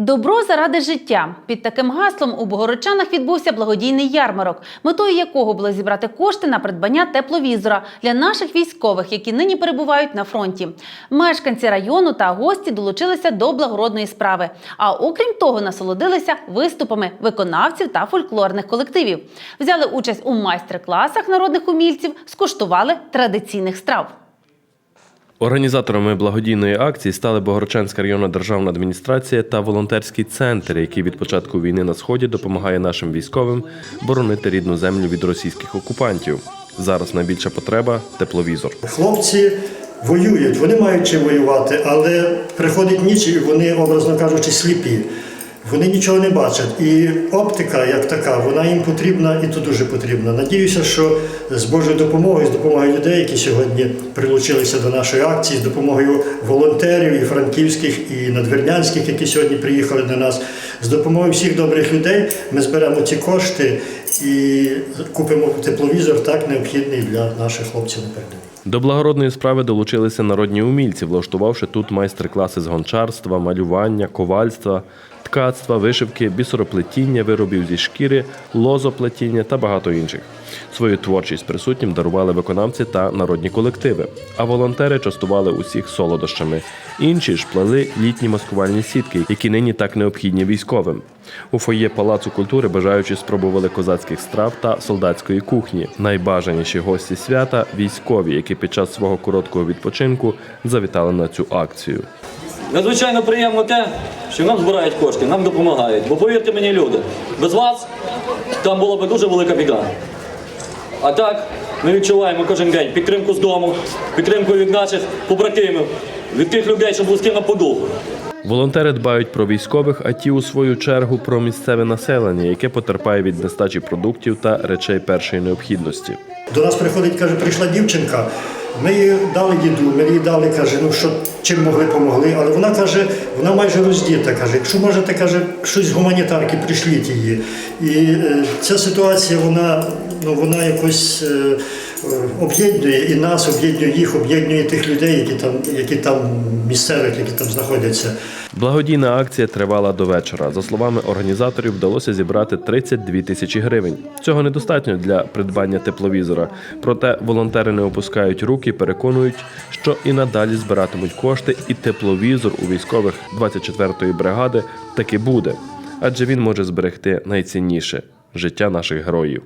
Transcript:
Добро заради життя під таким гаслом у Богородчанах відбувся благодійний ярмарок, метою якого було зібрати кошти на придбання тепловізора для наших військових, які нині перебувають на фронті. Мешканці району та гості долучилися до благородної справи. А окрім того, насолодилися виступами виконавців та фольклорних колективів. Взяли участь у майстер-класах народних умільців, скуштували традиційних страв. Організаторами благодійної акції стали Богорчанська районна державна адміністрація та волонтерський центр, який від початку війни на сході допомагає нашим військовим боронити рідну землю від російських окупантів. Зараз найбільша потреба тепловізор. Хлопці воюють, вони мають чим воювати, але приходить ніч і вони, образно кажучи, сліпі. Вони нічого не бачать. І оптика, як така, вона їм потрібна і то дуже потрібна. Надіюся, що з Божою допомогою, з допомогою людей, які сьогодні прилучилися до нашої акції, з допомогою волонтерів і франківських, і надвірнянських, які сьогодні приїхали до нас, з допомогою всіх добрих людей ми зберемо ці кошти і купимо тепловізор так необхідний для наших хлопців на. До благородної справи долучилися народні умільці, влаштувавши тут майстер-класи з гончарства, малювання, ковальства, ткацтва, вишивки, бісероплетіння, виробів зі шкіри, лозоплетіння та багато інших. Свою творчість присутнім дарували виконавці та народні колективи, а волонтери частували усіх солодощами. Інші ж плели літні маскувальні сітки, які нині так необхідні військовим. У фоє Палацу культури бажаючі спробували козацьких страв та солдатської кухні. Найбажаніші гості свята військові, які під час свого короткого відпочинку завітали на цю акцію. Надзвичайно приємно те, що нам збирають кошти, нам допомагають. Бо повірте мені, люди, без вас там була б дуже велика біда. А так, ми відчуваємо кожен день підтримку з дому, підтримку від наших побратимів, від тих людей, що близькі на по духу. Волонтери дбають про військових, а ті, у свою чергу, про місцеве населення, яке потерпає від нестачі продуктів та речей першої необхідності. До нас приходить, каже, прийшла дівчинка. Ми їй дали їду, ми їй дали, каже, ну що чим могли, помогли. Але вона каже, вона майже роздіта. Каже, якщо можете, каже, щось гуманітарки, пришліть її. І е, ця ситуація, вона, ну, вона якось е, об'єднує і нас, об'єднує їх, об'єднує тих людей, які там, які там місцевих, які там знаходяться. Благодійна акція тривала до вечора. За словами організаторів, вдалося зібрати 32 тисячі гривень. Цього недостатньо для придбання тепловізора. Проте волонтери не опускають руки, переконують, що і надалі збиратимуть кошти, і тепловізор у військових 24-ї бригади таки буде, адже він може зберегти найцінніше життя наших героїв.